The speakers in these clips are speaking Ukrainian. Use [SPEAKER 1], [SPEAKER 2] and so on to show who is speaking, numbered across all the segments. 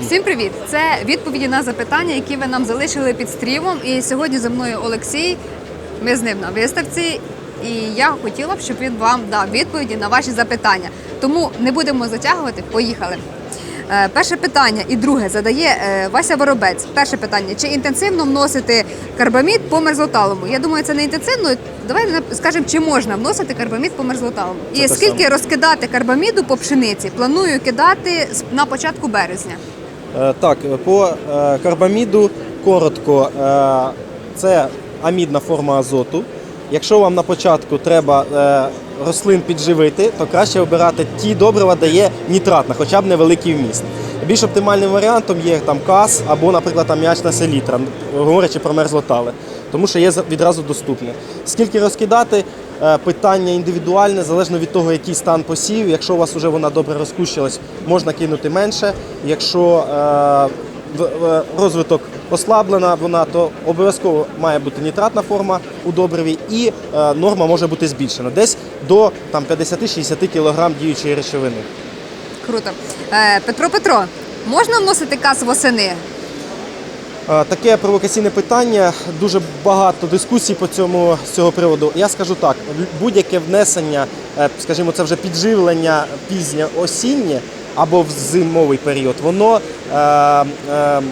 [SPEAKER 1] Всім привіт! Це відповіді на запитання, які ви нам залишили під стрімом. І сьогодні за мною Олексій. Ми з ним на виставці. І я хотіла б, щоб він вам дав відповіді на ваші запитання. Тому не будемо затягувати. Поїхали. Е, Перше питання і друге задає е, Вася Воробець. Перше питання: чи інтенсивно вносити карбамід по мерзлоталому? Я думаю, це не інтенсивно. Давай скажемо, чи можна вносити карбамід по мерзлоталому. І скільки розкидати карбаміду по пшениці? Планую кидати на початку березня.
[SPEAKER 2] Е, Так, по е, карбаміду коротко, е, це амідна форма азоту. Якщо вам на початку треба рослин підживити, то краще обирати ті добрива, де є нітратна, хоча б невеликий вміст. Більш оптимальним варіантом є там кас або, наприклад, аміачна селітра, говорячи про мерзлотали, тому що є відразу доступне. Скільки розкидати? Е, Питання індивідуальне, залежно від того, який стан посів. Якщо у вас вже вона добре розкущилась, можна кинути менше. Якщо е, розвиток ослаблена вона, то обов'язково має бути нітратна форма у добриві і е, норма може бути збільшена десь до там, 50-60 кг діючої речовини.
[SPEAKER 1] Круто. Петро Петро, можна вносити кас восени?
[SPEAKER 2] Е, Таке провокаційне питання, дуже багато дискусій по цьому з цього приводу. Я скажу так: будь-яке внесення, е, скажімо, це вже підживлення пізнє осіннє або в зимовий період, воно е, е,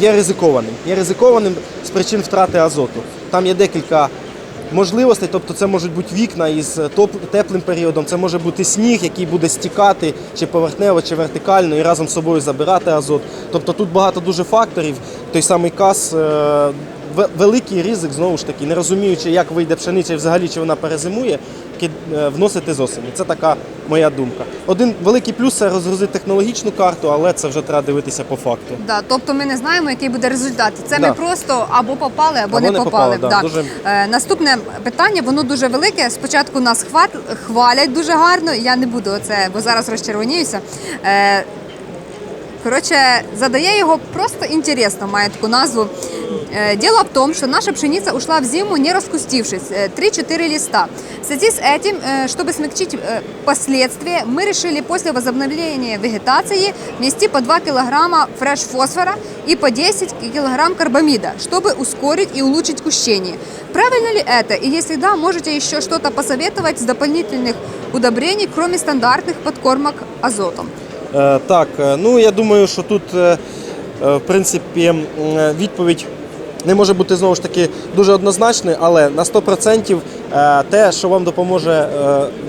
[SPEAKER 2] є ризикованим. Є ризикованим з причин втрати азоту. Там є декілька можливостей, тобто це можуть бути вікна із теплим періодом, це може бути сніг, який буде стікати чи поверхнево, чи вертикально і разом з собою забирати азот. Тобто тут багато дуже факторів. Той самий кас, е, великий ризик, знову ж таки, не розуміючи, як вийде пшениця і взагалі чи вона перезимує, е, вносити з осені. Це така моя думка. Один великий плюс це розгрузити технологічну карту, але це вже треба дивитися по факту.
[SPEAKER 1] Да, тобто ми не знаємо, який буде результат. Це
[SPEAKER 2] Да.
[SPEAKER 1] ми просто або попали, або,
[SPEAKER 2] Або
[SPEAKER 1] не
[SPEAKER 2] не
[SPEAKER 1] попали.
[SPEAKER 2] попали, да, дуже-
[SPEAKER 1] Е, наступне питання, воно дуже велике. Спочатку нас хват, хвалять дуже гарно. Я не буду це, бо зараз розчервоніюся. Е, Короче, задає його просто интересно, має таку назву. Дело в том, что наша пшеница ушла в зиму, не раскустившись, э, 3-4 листа. В связи с этим, чтобы смягчить последствия, мы решили после возобновления вегетации внести по 2 килограмма фреш-фосфора и по 10 килограмм карбамида, чтобы ускорить и улучшить кущение. Правильно ли это? И если да, можете еще что-то посоветовать с дополнительных удобрений, кроме стандартных подкормок азотом?
[SPEAKER 2] Е, Так, е, ну я думаю, що тут, е, в принципі, відповідь не може бути знову ж таки дуже однозначною, але на 100% е, те, що вам допоможе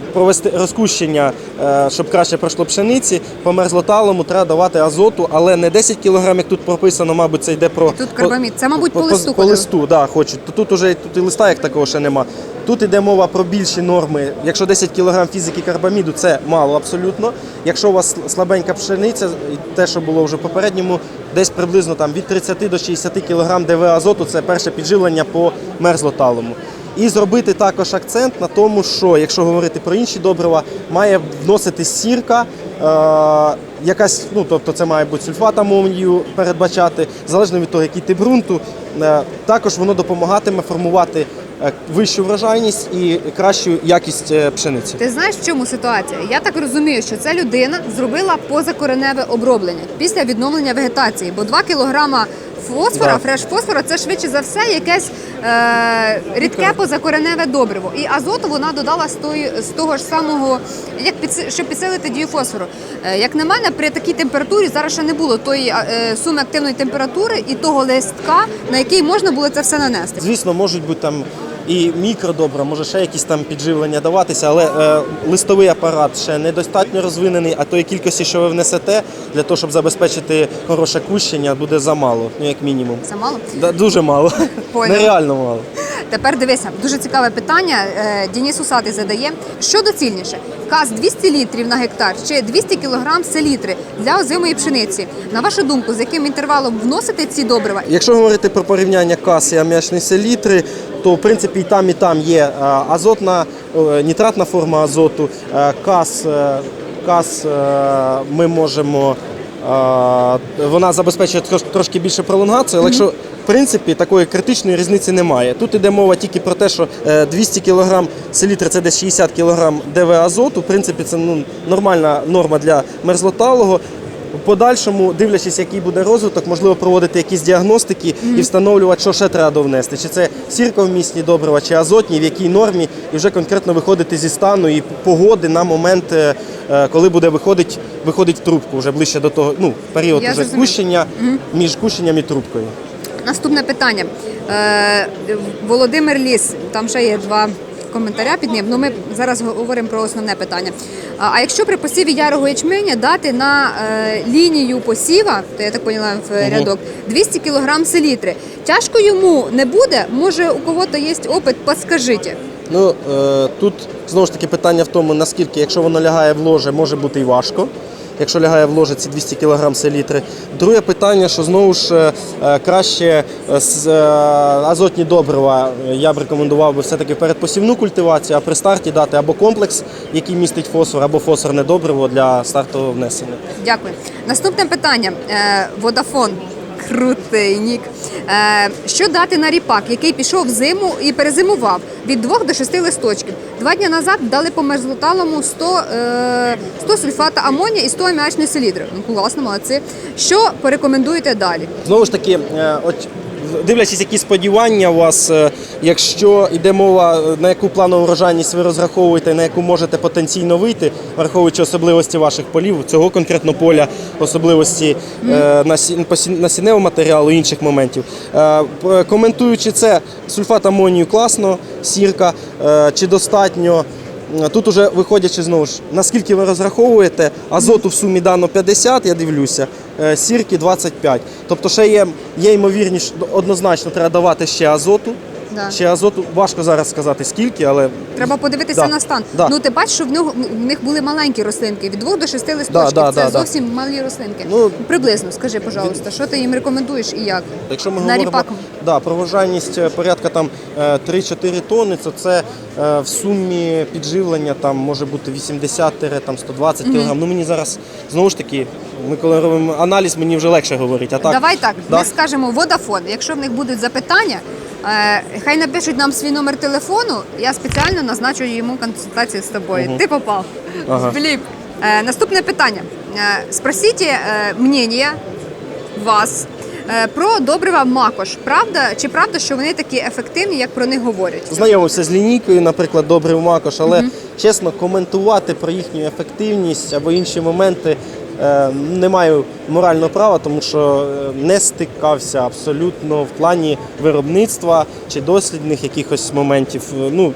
[SPEAKER 2] провести розкущення, е, щоб краще пройшло пшениці, по мерзлоталому треба давати азоту, але не 10 кг, як тут прописано, мабуть, це йде про
[SPEAKER 1] Тут карбамід. Це, мабуть, по
[SPEAKER 2] по,
[SPEAKER 1] листу
[SPEAKER 2] по листу, да, хочуть. То тут уже тут і листа як такого ще нема. Тут йде мова про більші норми. Якщо 10 кг фізики карбаміду, це мало абсолютно. Якщо у вас слабенька пшениця, те, що було вже в попередньому, десь приблизно там від 30 до 60 кг ДВ азоту це перше підживлення по мерзлоталому. І зробити також акцент на тому, що якщо говорити про інші добрива, має вносити сірка, е, якась, ну тобто це має бути сульфат амонію передбачати, залежно від того, який тип ґрунту. Е, також воно допомагатиме формувати е, вищу врожайність і кращу якість пшениці.
[SPEAKER 1] Ти знаєш, в чому ситуація? Я так розумію, що ця людина зробила позакореневе оброблення після відновлення вегетації, бо 2 кілограма фосфора,
[SPEAKER 2] Да.
[SPEAKER 1] фреш фосфора, це швидше за все якесь е, рідке позакореневе добриво. І азоту вона додала з, той, з того ж самого, як підси- щоб підсилити дію фосфору. Е, як на мене, при такій температурі зараз ще не було тої е, суми активної температури і того листка, на який можна було це все нанести.
[SPEAKER 2] Звісно, можуть бути там і мікродобра, може ще якісь там підживлення даватися, але е, листовий апарат ще недостатньо розвинений, а тої кількості, що ви внесете, для того, щоб забезпечити хороше кущення, буде замало, ну як мінімум.
[SPEAKER 1] Замало?
[SPEAKER 2] Да, дуже мало.
[SPEAKER 1] Поняла.
[SPEAKER 2] Нереально мало.
[SPEAKER 1] Тепер дивися, дуже цікаве питання. Е, Дініс Усатий задає. Що доцільніше? Каз 200 літрів на гектар чи 200 кілограм селітри для озимої пшениці? На вашу думку, з яким інтервалом вносити ці добрива?
[SPEAKER 2] Якщо говорити про порівняння кас і аміачної селітри, то в принципі і там, і там є е, азотна, е, нітратна форма азоту. Кас, е, кас е, ми можемо. Вона забезпечує трош- трошки більше пролонгацію, але якщо в принципі такої критичної різниці немає. Тут іде мова тільки про те, що е, 200 кг селітри це десь 60 кг ДВ азоту. В принципі, це ну, нормальна норма для мерзлоталого. В подальшому, дивлячись, який буде розвиток, можливо проводити якісь діагностики і встановлювати, що ще треба довнести. Чи це сірковмісні добрива, чи азотні, в якій нормі, і вже конкретно виходити зі стану і погоди на момент, е, е, коли буде виходить, виходить в трубку, вже ближче до того, ну, період
[SPEAKER 1] Я
[SPEAKER 2] вже
[SPEAKER 1] зрозуміла.
[SPEAKER 2] кущення між кущенням і трубкою.
[SPEAKER 1] Наступне питання. Е, Володимир Ліс, там ще є два коментаря під ним. Ну ми зараз говоримо про основне питання. А, якщо при посіві ярого ячменя дати на е, лінію посіва, то я так поняла в рядок, 200 кг селітри, тяжко йому не буде? Може, у кого-то є опит, подскажіть.
[SPEAKER 2] Ну е, тут знову ж таки питання в тому, наскільки, якщо воно лягає в ложе, може бути і важко. Якщо лягає в ложе, ці 200 кг селітри. Друге питання, що знову ж е, е, краще е, азотні добрива я б рекомендував би все-таки перед посівну культивацію, а при старті дати або комплекс, який містить фосфор, або фосфорне добриво для стартового внесення.
[SPEAKER 1] Дякую. Наступне питання. Водафон. Крутий нік. Е, що дати на ріпак, який пішов в зиму і перезимував від 2 до 6 листочків. Два дні назад дали по мерзлоталому 100, е, 100 сульфата амонія і 100 аміачної селітри. Ну, класно, молодці. Що порекомендуєте далі?
[SPEAKER 2] Знову ж таки, е, от дивлячись, які сподівання у вас, е, якщо йде мова, е, на яку планову врожайність ви розраховуєте, на яку можете потенційно вийти, враховуючи особливості ваших полів, цього конкретно поля, особливості насі- насінневого матеріалу інших моментів. Коментуючи це, сульфат амонію класно, сірка, чи достатньо. Тут уже виходячи знову ж, наскільки ви розраховуєте, азоту в сумі дано 50, я дивлюся, е, сірки 25. Тобто ще є, є ймовірність, однозначно треба давати ще азоту.
[SPEAKER 1] Да.
[SPEAKER 2] Ще азоту, важко зараз сказати скільки, але
[SPEAKER 1] Треба подивитися
[SPEAKER 2] Да,
[SPEAKER 1] на стан.
[SPEAKER 2] да.
[SPEAKER 1] Ну ти бачиш, що в них, в них були маленькі рослинки від 2 до 6 листочків.
[SPEAKER 2] да,
[SPEAKER 1] Це
[SPEAKER 2] да, да.
[SPEAKER 1] зовсім малі рослинки.
[SPEAKER 2] Ну,
[SPEAKER 1] Приблизно, скажи, пожалуйста, що ти їм рекомендуєш і як?
[SPEAKER 2] Якщо ми
[SPEAKER 1] на
[SPEAKER 2] говоримо
[SPEAKER 1] ріпак.
[SPEAKER 2] да, про врожайність е, порядка там е, 3-4 тонни, то це е, в сумі підживлення там може бути 80-120 кг. Ну мені зараз знову ж таки, ми коли робимо аналіз, мені вже легше говорити. А так,
[SPEAKER 1] Давай так,
[SPEAKER 2] да.
[SPEAKER 1] ми скажемо Водафон. Якщо в них будуть запитання, е, хай напишуть нам свій номер телефону. Я спеціально назначу йому консультацію з тобою. Ти попав.
[SPEAKER 2] Ага.
[SPEAKER 1] Філіп. Е, наступне питання. Е, спросіть е, мнення вас. е, Про добрива Макош. Правда чи правда, що вони такі ефективні, як про них говорять?
[SPEAKER 2] Знайомився з лінійкою, наприклад, добрий макош, але чесно, коментувати про їхню ефективність або інші моменти е, не маю морального права, тому що е, не стикався абсолютно в плані виробництва чи дослідних якихось моментів. Е, Ну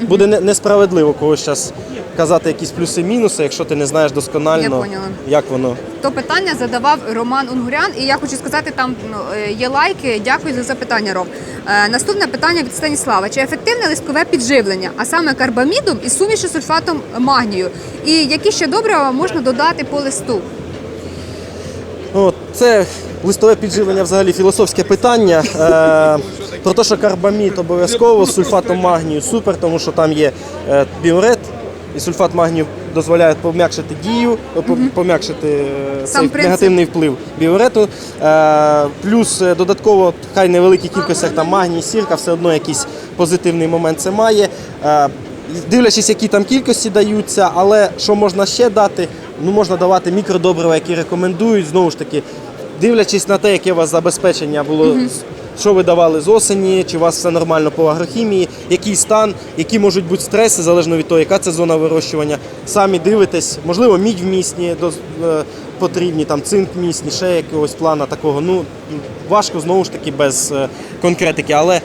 [SPEAKER 2] буде не- несправедливо когось зараз казати якісь плюси-мінуси, якщо ти не знаєш досконально, як воно.
[SPEAKER 1] То питання задавав Роман Унгурян, і я хочу сказати, там ну, е, є лайки. Дякую за запитання, Ром. Е, наступне питання від Станіслава: чи ефективне листкове підживлення, а саме карбамідом і суміші сульфатом магнію? І які ще добрива можна додати по листу?
[SPEAKER 2] Ну, це листове підживлення взагалі філософське питання. Е, про те, що карбамід обов'язково з сульфатом магнію супер, тому що там є е, біорет, і сульфат магнію дозволяє пом'якшити дію, пом'якшити е, цей
[SPEAKER 1] принцип.
[SPEAKER 2] негативний вплив біорету. Е, плюс е, додатково, хай невеликій кількостях там магній, сірка, все одно якийсь позитивний момент це має. Дивлячись, які там кількості даються, але що можна ще дати? Ну можна давати мікродобрива, які рекомендують. Знову ж таки, дивлячись на те, яке у вас забезпечення було, що ви давали з осені, чи у вас все нормально по агрохімії, який стан, які можуть бути стреси, залежно від того, яка це зона вирощування. Самі дивитесь, можливо, мідь вмісні доз- е, потрібні, там цинк місні, ще якогось плана такого. Ну важко знову ж таки без е, конкретики, але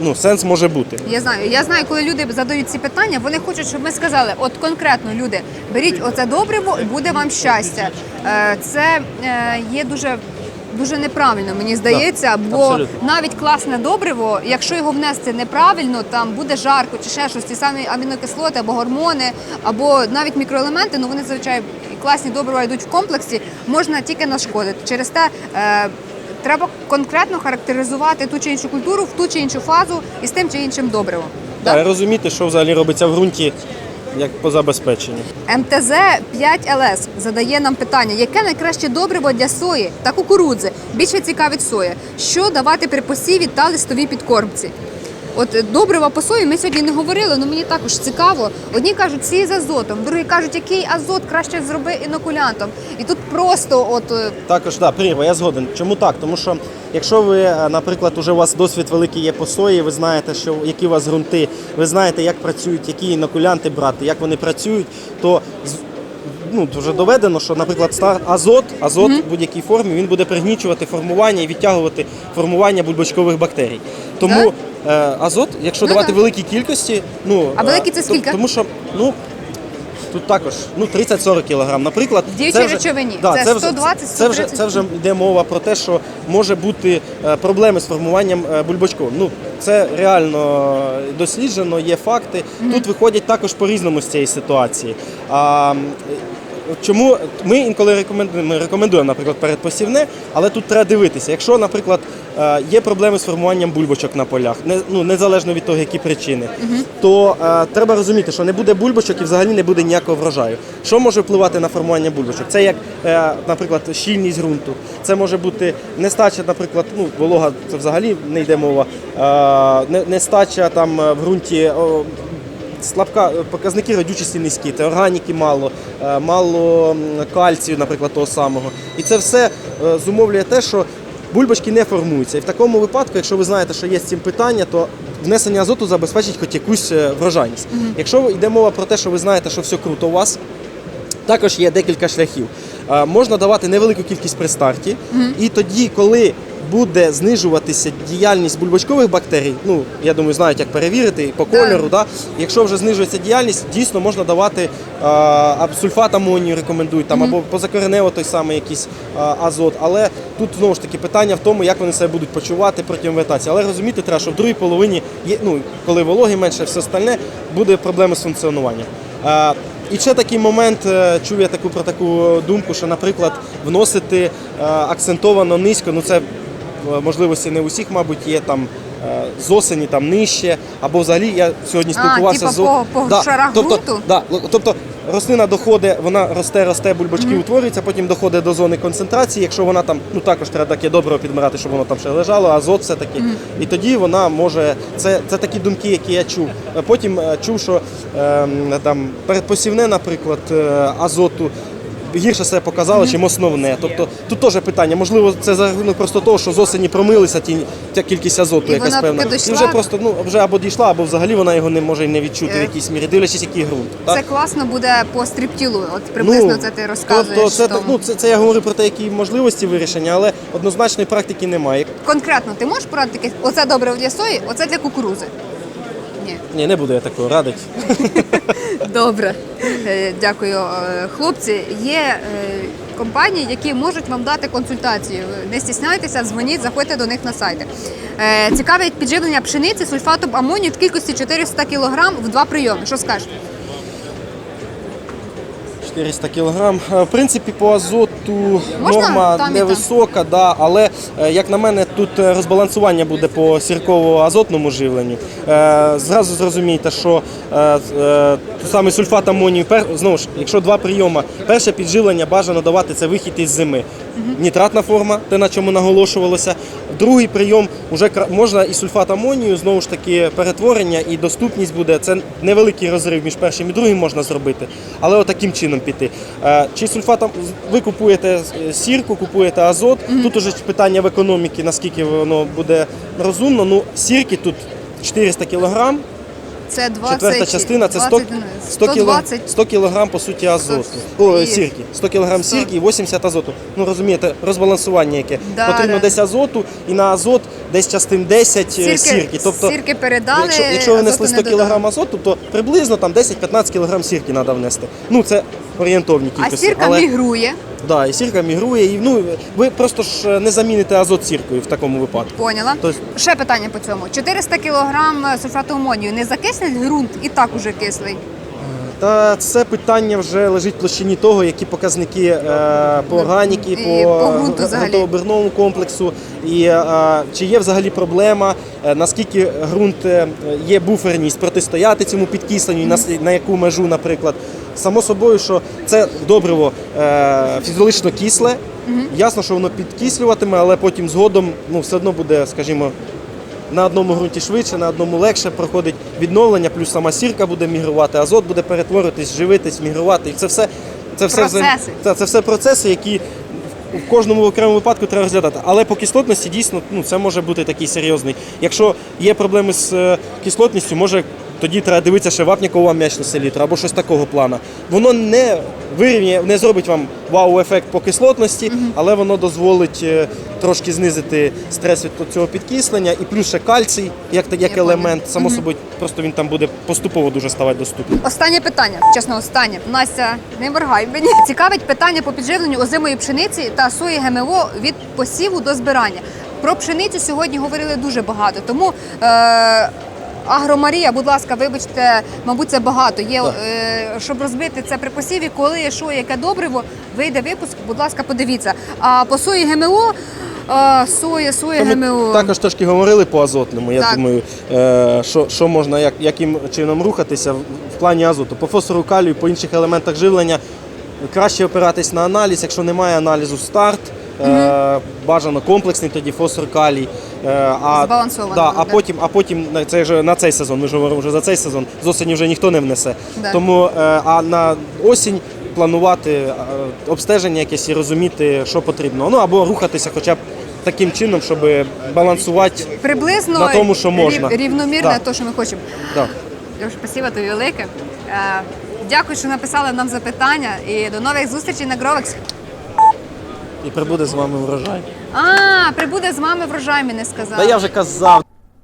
[SPEAKER 2] ну, сенс може бути.
[SPEAKER 1] Я знаю, я знаю, коли люди задають ці питання, вони хочуть, щоб ми сказали, от конкретно люди, беріть оце добриво і буде вам щастя. Е, Це є дуже. Дуже неправильно, мені здається, бо
[SPEAKER 2] абсолютно.
[SPEAKER 1] навіть класне добриво, якщо його внести неправильно, там буде жарко чи ще щось, ті самі амінокислоти або гормони, або навіть мікроелементи, ну вони зазвичай класні добрива йдуть в комплексі, можна тільки нашкодити. Через те е, треба конкретно характеризувати ту чи іншу культуру в ту чи іншу фазу і з тим чи іншим добривом.
[SPEAKER 2] І розуміти, що взагалі робиться в ґрунті як по забезпеченню.
[SPEAKER 1] МТЗ 5 ЛС задає нам питання, яке найкраще добриво для сої та кукурудзи? Більше цікавить соя. Що давати при посіві та листовій підкормці? От добрива по сої ми сьогодні не говорили, але мені також цікаво. Одні кажуть, сій з азотом, другі кажуть, який азот краще зроби інокулянтом. І тут просто от е,
[SPEAKER 2] Також да, прірва, я згоден. Чому так? Тому що якщо ви, е, наприклад, уже у вас досвід великий є по сої, ви знаєте, що які у вас ґрунти, ви знаєте, як працюють, які інокулянти брати, як вони працюють, то ну, вже доведено, що, наприклад, ста- азот, азот в будь-якій формі він буде пригнічувати формування і відтягувати формування бульбочкових бактерій. Тому азот, якщо
[SPEAKER 1] Ну,
[SPEAKER 2] давати
[SPEAKER 1] так.
[SPEAKER 2] великій кількості, ну
[SPEAKER 1] А
[SPEAKER 2] е,
[SPEAKER 1] великі це скільки?
[SPEAKER 2] Тому що ну. Тут також ну 30-40 кг. Наприклад,
[SPEAKER 1] В діючій речовині.
[SPEAKER 2] Да,
[SPEAKER 1] Це
[SPEAKER 2] це, вже,
[SPEAKER 1] 120,
[SPEAKER 2] це, вже, це вже йде мова про те, що може бути е, проблеми з формуванням е, бульбочков. Ну це реально досліджено, є факти. Тут виходять також по-різному з цієї ситуації. А, Чому ми інколи рекомендуємо, ми рекомендуємо, наприклад, передпосівне, але тут треба дивитися. Якщо, наприклад, е, є проблеми з формуванням бульбочок на полях, не, ну, незалежно від того, які причини, то е, треба розуміти, що не буде бульбочок і взагалі не буде ніякого врожаю. Що може впливати на формування бульбочок? Це як, е, наприклад, щільність ґрунту. Це може бути нестача, наприклад, ну, волога, це взагалі не йде мова, е, нестача там е, в ґрунті. Слабка показники родючості низькі, це органіки мало, е, мало кальцію, наприклад, того самого. І це все е, зумовлює те, що бульбочки не формуються. І в такому випадку, якщо ви знаєте, що є з цим питання, то внесення азоту забезпечить хоч якусь е, врожайність. Якщо йде мова про те, що ви знаєте, що все круто у вас, також є декілька шляхів. Е, Можна давати невелику кількість при старті, і тоді, коли буде знижуватися діяльність бульбочкових бактерій, ну я думаю, знають, як перевірити по кольору. Да? Якщо вже знижується діяльність, дійсно можна давати а, сульфат амонію рекомендують там або позакоренево той самий якийсь а, азот. Але тут знову ж таки питання в тому, як вони себе будуть почувати протягом вегетації. Але розуміти треба, що в другій половині є, ну коли вологи менше, все остальне, буде проблеми з функціонуванням. Е, І ще такий момент, е, чув я таку про таку думку, що, наприклад, вносити е, акцентовано низько, ну це можливості не у всіх, мабуть, є там. е, З осені там нижче, або взагалі я сьогодні спілкувався
[SPEAKER 1] типа
[SPEAKER 2] з
[SPEAKER 1] по- по шарах
[SPEAKER 2] тобто, да, тобто рослина доходить, вона росте, росте, бульбочки утворюються, потім доходить до зони концентрації. Якщо вона там, ну також треба таке добре підбирати, щоб воно там ще лежало, азот все таки. І тоді вона може. Це, це такі думки, які я чув. Е, Потім е, чув, що ем, там передпосівне, наприклад, е, азоту. Гірше себе показало, чим основне. Тобто тут теж питання. Можливо, це за рахунок просто того, що з осені промилися ті, ця кількість азоту,
[SPEAKER 1] І
[SPEAKER 2] якась
[SPEAKER 1] вона
[SPEAKER 2] певна.
[SPEAKER 1] таки
[SPEAKER 2] І вже просто ну вже або дійшла, або взагалі вона його не може й не відчути в
[SPEAKER 1] Е.
[SPEAKER 2] якійсь мірі, дивлячись, який ґрунт.
[SPEAKER 1] це
[SPEAKER 2] так?
[SPEAKER 1] класно буде по стриптілу. От приблизно це ти розказуєш.
[SPEAKER 2] Тобто це,
[SPEAKER 1] тому.
[SPEAKER 2] ну, це, це я говорю про те, які можливості вирішення, але однозначної практики немає.
[SPEAKER 1] Конкретно, ти можеш порадити якесь? Оце добре для сої, оце для кукурузи. Ні.
[SPEAKER 2] Ні, не буду я такого радити.
[SPEAKER 1] Добре, Е, дякую. Е, Хлопці, є е, компанії, які можуть вам дати консультацію. Не стісняйтеся, дзвоніть, заходьте до них на сайти. Цікавить підживлення пшениці сульфатом амонію в кількості 400 кг в два прийоми. Що скажете?
[SPEAKER 2] 400 кілограм. Е, В принципі, по азоту
[SPEAKER 1] Можна
[SPEAKER 2] норма
[SPEAKER 1] там і там?
[SPEAKER 2] невисока, да, але е, як на мене, тут е, розбалансування буде по сірково-азотному живленню. Е, Зразу зрозумійте, що е, е, самий сульфат амонію, пер, знову ж, якщо два прийоми, перше підживлення бажано давати це вихід із зими. Нітратна форма, те на чому наголошувалося. Другий прийом вже можна і сульфат амонію, знову ж таки, перетворення і доступність буде. Це невеликий розрив між першим і другим можна зробити, але отаким чином піти. Е, Чи сульфатом ви купуєте е, сірку, купуєте азот. Тут уже питання в економіці, наскільки воно буде розумно. Ну, сірки тут 400 кілограм,
[SPEAKER 1] Це 20,
[SPEAKER 2] четверта частина це 100, 100, кіло,
[SPEAKER 1] 120.
[SPEAKER 2] 100 кілограм, по суті, азоту. О, сірки. 100 кілограм
[SPEAKER 1] 100.
[SPEAKER 2] сірки і 80 азоту. Ну, розумієте, розбалансування яке.
[SPEAKER 1] Да,
[SPEAKER 2] Потрібно
[SPEAKER 1] да.
[SPEAKER 2] десь азоту і на азот десь частин 10 сірки. сірки. Тобто,
[SPEAKER 1] сірки передали,
[SPEAKER 2] якщо, якщо ви внесли 100
[SPEAKER 1] додали.
[SPEAKER 2] кілограм азоту, то приблизно там 10-15 кілограм сірки треба внести. Ну, це орієнтовні
[SPEAKER 1] А сірка
[SPEAKER 2] але...
[SPEAKER 1] мігрує.
[SPEAKER 2] Да, і сірка мігрує, і ну ви просто ж не заміните азот сіркою в такому випадку.
[SPEAKER 1] Поняла.
[SPEAKER 2] Тобто-
[SPEAKER 1] Ще питання по цьому. 400 кг сульфату амонію не закислить ґрунт і так уже кислий.
[SPEAKER 2] Та це питання вже лежить в площині того, які показники е, по органіки,
[SPEAKER 1] І
[SPEAKER 2] по,
[SPEAKER 1] по ґрунту взагалі.
[SPEAKER 2] ґрунтово-бірному комплексу, і е, чи є взагалі проблема, е, наскільки ґрунт е, є буферність протистояти цьому підкисленню, і на, с- на яку межу, наприклад. Само собою, що це добриво е, фізіологічно кисле. Ясно, що воно підкислюватиме, але потім згодом ну, все одно буде, скажімо, на одному ґрунті швидше, на одному легше проходить відновлення, плюс сама сірка буде мігрувати, азот буде перетворитись, живитись, мігрувати. І це все це все,
[SPEAKER 1] Процеси.
[SPEAKER 2] це, це все процеси, які в кожному окремому випадку треба розглядати. Але по кислотності дійсно ну, це може бути такий серйозний. Якщо є проблеми з е, кислотністю, може тоді треба дивитися ще вапнякова м'яч на селітр або щось такого плану. Воно не вирівняє, не зробить вам вау-ефект по кислотності, але воно дозволить е, трошки знизити стрес від цього підкислення. І плюс ще кальцій, як, як елемент, само собою, просто він там буде поступово дуже ставати доступним.
[SPEAKER 1] Останнє питання, чесно, останнє. Настя, не моргай мені. Цікавить питання по підживленню озимої пшениці та сої ГМО від посіву до збирання. Про пшеницю сьогодні говорили дуже багато, тому. Е- Агромарія, будь ласка, вибачте, мабуть, це багато. Є, е, щоб розбити це при посіві, коли, що, яке добриво, вийде випуск, будь ласка, подивіться. А по сої ГМО, е, соя, соя
[SPEAKER 2] Ми
[SPEAKER 1] ГМО.
[SPEAKER 2] також трошки говорили по азотному. Я
[SPEAKER 1] Так.
[SPEAKER 2] думаю, е, що, що можна, як, яким чином рухатися в, плані азоту. По фосфору калію, по інших елементах живлення краще опиратись на аналіз. Якщо немає аналізу, старт. Е, бажано комплексний тоді фосфор калій. Е, а,
[SPEAKER 1] Збалансований
[SPEAKER 2] да, а потім, а потім на це вже на цей сезон. Ми ж говоримо вже за цей сезон. З осені вже ніхто не внесе.
[SPEAKER 1] Да.
[SPEAKER 2] Тому е, а на осінь планувати е, обстеження якесь і розуміти, що потрібно. Ну або рухатися, хоча б таким чином, щоб балансувати.
[SPEAKER 1] Приблизно
[SPEAKER 2] На тому, що можна.
[SPEAKER 1] рів- рівномірно
[SPEAKER 2] Да.
[SPEAKER 1] те, що ми хочемо.
[SPEAKER 2] Да.
[SPEAKER 1] Дуже спасибо тобі велике. Дякую, що написали нам запитання і до нових зустрічей на Гровекс.
[SPEAKER 2] І прибуде з вами врожай.
[SPEAKER 1] А, прибуде з вами врожай, мені сказали.
[SPEAKER 2] Та я вже казав.